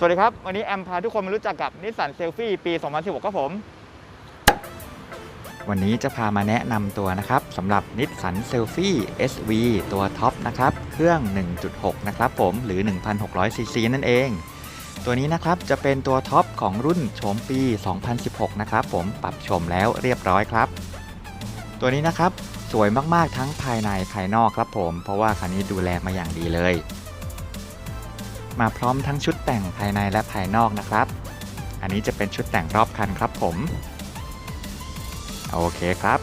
สวัสดีครับ วันนี้แอมพาทุกคนมารู้จักกับนิสสันเซลฟี่ปี 2016ครับผม วันนี้จะพามาแนะนำตัวนะครับสำหรับนิสสันเซลฟี่ SV ตัวท็อปนะครับ เครื่อง 1.6 นะครับผมหรือ 1,600 ซีซีนั่นเอง ตัวนี้นะครับจะเป็นตัวท็อปของรุ่นโฉมปี 2016 นะครับผมปรับโฉมแล้วเรียบร้อยครับ ตัวนี้นะครับสวยมากๆทั้งภายในภายนอกครับผม เพราะว่าคันนี้ดูแลมาอย่างดีเลย มาพร้อมทั้งชุดแต่งภายในและภายนอกนะครับ อันนี้จะเป็นชุดแต่งรอบคันครับผม โอเคครับ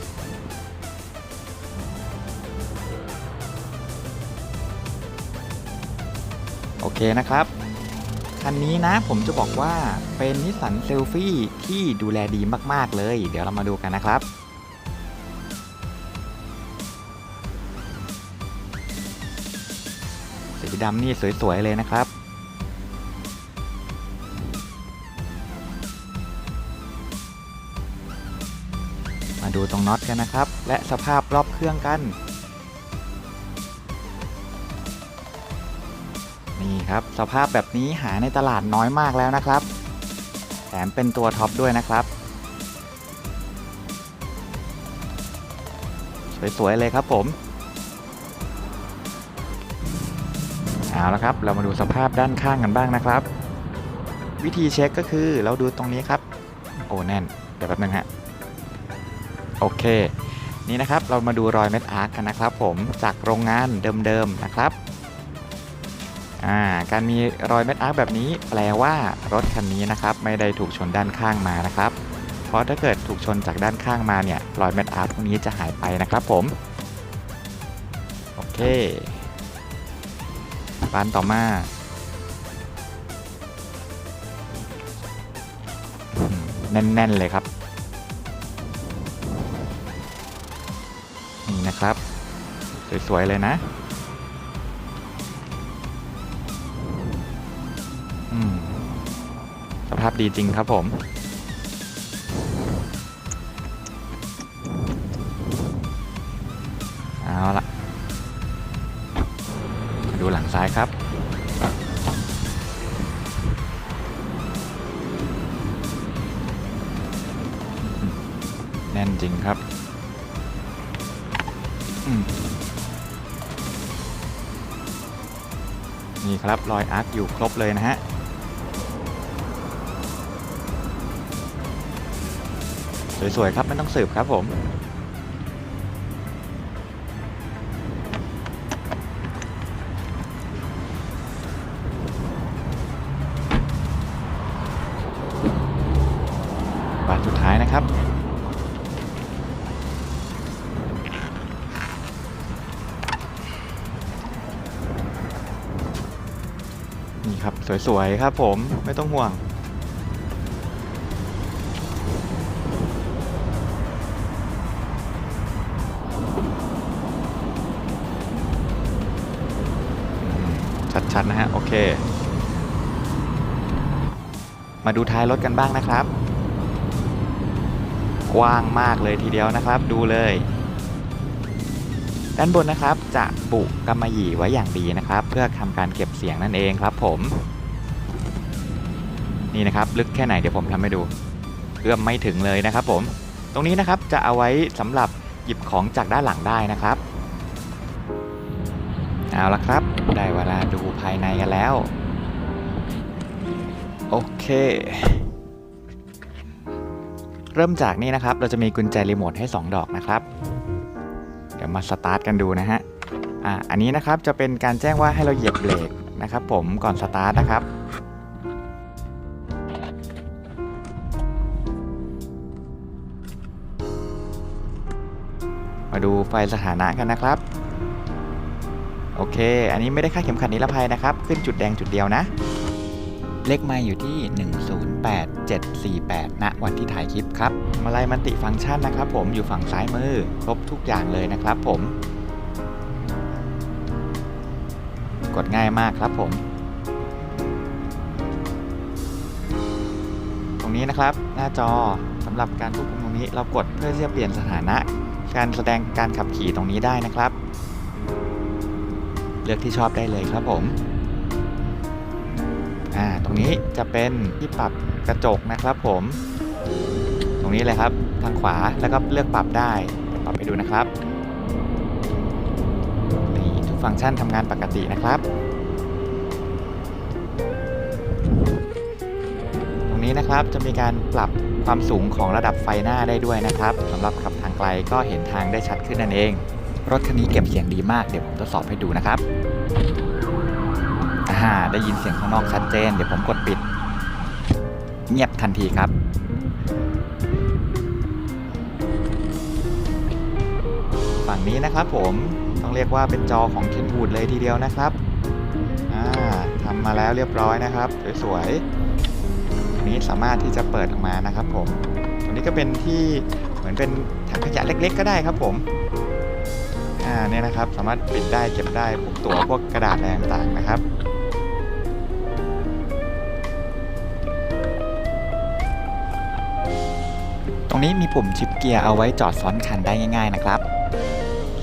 โอเคนะครับคันนี้นะผมจะบอกว่าเป็นนิสสันเซลฟี่ที่ดูแลดีมากๆเลย เดี๋ยวเรามาดูกันนะครับ สีดำนี่สวย ๆ เลยนะครับ ดูตรงน็อตกันนะครับ และสภาพรอบเครื่องกัน นี่ครับสภาพแบบนี้หาในตลาดน้อยมากแล้วนะครับ แถมเป็นตัวท็อปด้วยนะครับ สวย ๆ เลยครับผมเอาละครับ เรามาดูสภาพด้านข้างกันบ้างนะครับ วิธีเช็คก็คือเราดูตรงนี้ครับ โอ้แน่น เดี๋ยวแป๊บนึงฮะ โอเค นี่นะครับเรามาดูรอยเม็ดอาร์คกันนะครับผมจากโรงงานเดิมๆนะครับาการมีรอยเม็ดอาร์คแบบนี้แปลว่ารถคันนี้นะครับไม่ได้ถูกชนด้านข้างมานะครับ เพราะถ้าเกิดถูกชนจากด้านข้างมาเนี่ยรอยเม็ดอาร์คพวกนี้จะหายไปนะครับผมโอเคบานต่อมาแน่นๆเลยครับ สวย ๆ เลยนะ สภาพดีจริงครับผม เอาละดูหลังซ้ายครับแน่นจริงครับ อืม นี่ครับรอยอาร์คอยู่ครบเลยนะฮะสวยๆครับไม่ต้องสืบครับผม บาทสุดท้ายนะครับ สวยๆครับผมไม่ต้องห่วง ชัดๆนะฮะ โอเค มาดูท้ายรถกันบ้างนะครับ กว้างมากเลยทีเดียวนะครับ ดูเลยด้านบนนะครับจะบุกำมะหยี่ไว้อย่างดีนะครับ เพื่อทำการเก็บเสียงนั่นเองครับผม นี่นะครับลึกแค่ไหนเดี๋ยวผมทำให้ดูเอื้อมไม่ถึงเลยนะครับผม ตรงนี้นะครับจะเอาไว้สำหรับหยิบของจากด้านหลังได้นะครับเอาละครับ ได้เวลาดูภายในกันแล้ว โอเค เริ่มจากนี่นะครับ เราจะมีกุญแจรีโมทให้ 2 ดอกนะครับ เดี๋ยวมาสตาร์ทกันดูนะฮะอ่าอันนี้นะครับจะเป็นการแจ้งว่าให้เราเหยียบเบรกนะครับผมก่อนสตาร์ทนะครับ มาดูไฟสถานะกันนะครับ โอเค อันนี้ไม่ได้ค่าเข็มขัดนิรภัยนะครับ ขึ้นจุดแดงจุดเดียวนะ เลขไมาอยู่ที่ 108748ณวันที่ถ่ายคลิปครับ มาลายมันติฟังก์ชันนะครับ ผมอยู่ฝั่งซ้ายมือ ครบทุกอย่างเลยนะครับผม กดง่ายมากครับผม ตรงนี้นะครับหน้าจอสำหรับการควบคุมตรงนี้เรากดเพื่อที่จะเปลี่ยนสถานะ การแสดงการขับขี่ตรงนี้ได้นะครับ เลือกที่ชอบได้เลยครับผมอ่าตรงนี้จะเป็นที่ปรับกระจกนะครับผม ตรงนี้เลยครับทางขวาแล้วก็เลือกปรับได้ ปรับไปดูนะครับนี่ทุกฟังก์ชันทำงานปกตินะครับ ตรงนี้นะครับจะมีการปรับความสูงของระดับไฟหน้าได้ด้วยนะครับสำหรับขับ ไกลก็เห็นทางได้ชัดขึ้นนั่นเอง รถคันนี้เก็บเสียงดีมากเดี๋ยวผมทดสอบให้ดูนะครับอ่าได้ยินเสียงข้างนอกชัดเจน เดี๋ยวผมกดปิด เงียบทันทีครับฝั่งนี้นะครับผมต้องเรียกว่าเป็นจอของ Kenwood เลยทีเดียวนะครับอ่าทำมาแล้วเรียบร้อยนะครับ สวยๆนี้สามารถที่จะเปิดออกมานะครับผม นี้ก็เป็นที่เหมือนเป็นถังขยะเล็ก ๆ ก็ได้ครับผมอ่าเนี่ยนะครับ สามารถปิดได้เก็บได้พวกตัวพวกกระดาษอะไรต่างๆนะครับตรงนี้มีปุ่มชิปเกียร์เอาไว้จอดซ้อนคันได้ง่าย ๆนะครับ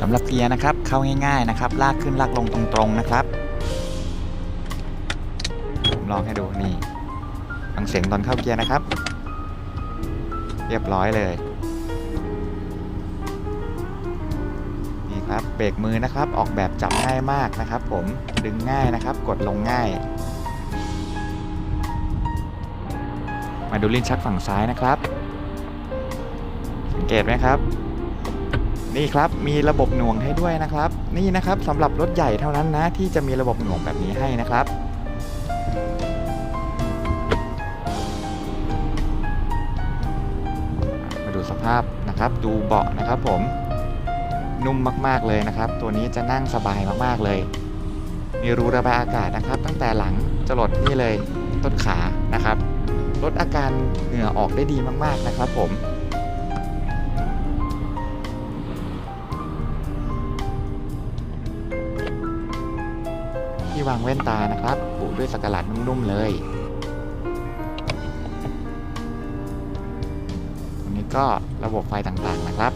สำหรับเกียร์นะครับเข้าง่าย ๆนะครับ ลากขึ้นลากลงตรงๆนะครับผมลองให้ดูนี่ฟังเสียงตอนเข้าเกียร์นะครับ เรียบร้อยเลย นี่ครับเบรกมือนะครับออกแบบจับง่ายมากนะครับ ผมดึงง่ายนะครับ กดลงง่าย มาดูลิ้นชักฝั่งซ้ายนะครับ สังเกตไหมครับ นี่ครับมีระบบหน่วงให้ด้วยนะครับ นี่นะครับสำหรับรถใหญ่เท่านั้นนะที่จะมีระบบหน่วงแบบนี้ให้นะครับาดูสภาพนะครับ ดูเบาะนะครับผมนุ่มมากๆเลยนะครับ ตัวนี้จะนั่งสบายมากๆเลย มีรูระบายอากาศนะครับ ตั้งแต่หลังจรดนี่เลยต้นขานะครับ ลดอาการเหงื่อออกได้ดีมากๆนะครับผมที่วางแว่นตานะครับ ปูด้วยสกหลาดนุ่มๆเลย ก็ระบบไฟต่างๆนะครับ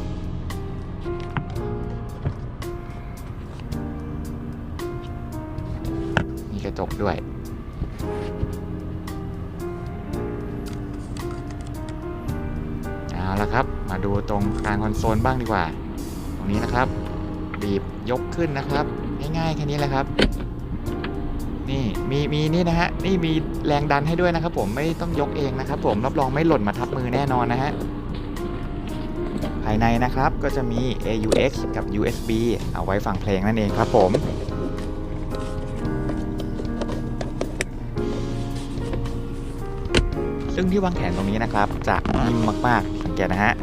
มีกระจกด้วยเอาละครับ มาดูตรงกลางคอนโซลบ้างดีกว่า ตรงนี้นะครับบีบยกขึ้นนะครับ ง่ายๆแค่นี้แหละครับ นี่มีมีนี่นะฮะ นี่มีแรงดันให้ด้วยนะครับผมไม่ต้องยกเองนะครับผมรับรองไม่หล่นมาทับมือแน่นอนนะฮะ ภายในนะครับก็จะมี AUX กับ USB เอาไว้ฟังเพลงนั่นเองครับผมซึ่งที่วางแขนตรงนี้นะครับจะนิ่มมากๆสังเกตนะฮะ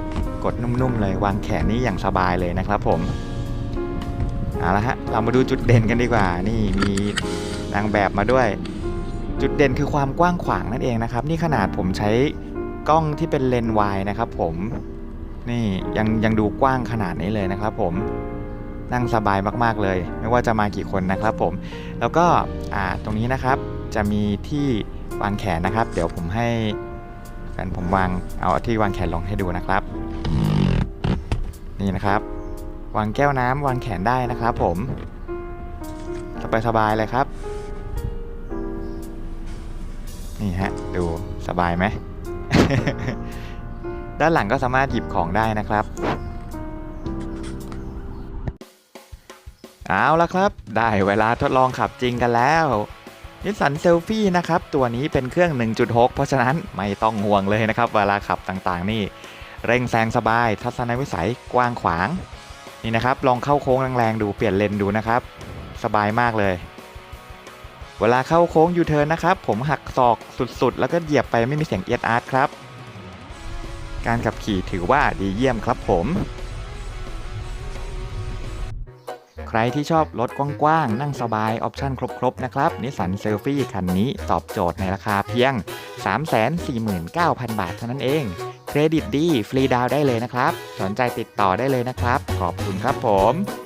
กดนุ่มๆเลยวางแขนนี้อย่างสบายเลยนะครับผมเอาละฮะเรามาดูจุดเด่นกันดีกว่า นี่มีนางแบบมาด้วย จุดเด่นคือความกว้างขวางนั่นเองนะครับ นี่ขนาดผมใช้กล้องที่เป็นเลนส์วายนะครับผม นี่ยังยังดูกว้างขนาดนี้เลยนะครับผมนั่งสบายมากๆเลย ไม่ว่าจะมากี่คนนะครับผม แล้วก็อ่าตรงนี้นะครับจะมีที่วางแขนนะครับ เดี๋ยวผมให้แฟนผมวางเอาที่วางแขนลงให้ดูนะครับ นี่นะครับ วางแก้วน้ำวางแขนได้นะครับผมสบายๆเลยครับ นี่ฮะดูสบายไหม ด้านหลังก็สามารถหยิบของได้นะครับเอาละครับ ได้เวลาทดลองขับจริงกันแล้วนิสสันเซลฟี่นะครับ ตัวนี้เป็นเครื่อง 1.6 เพราะฉะนั้นไม่ต้องห่วงเลยนะครับ เวลาขับต่างๆ นี่ เร่งแซงสบาย ทัศนวิสัยกว้างขวาง นี่นะครับ ลองเข้าโค้งแรงๆดูเปลี่ยนเลนดูนะครับ สบายมากเลย เวลาเข้าโค้งยูเทิร์นนะครับ ผมหักศอกสุดๆ แล้วก็เหยียบไปไม่มีเสียงเอียดอาร์ตครับ การขับขี่ถือว่าดีเยี่ยมครับผม ใครที่ชอบรถกว้างๆ นั่งสบาย ออปชั่นครบๆ นะครับ นิสสันเซลฟี่คันนี้ตอบโจทย์ในราคาเพียง 349,000 บาทเท่านั้นเอง เครดิตดี ฟรีดาวได้เลยนะครับ สนใจติดต่อได้เลยนะครับ ขอบคุณครับผม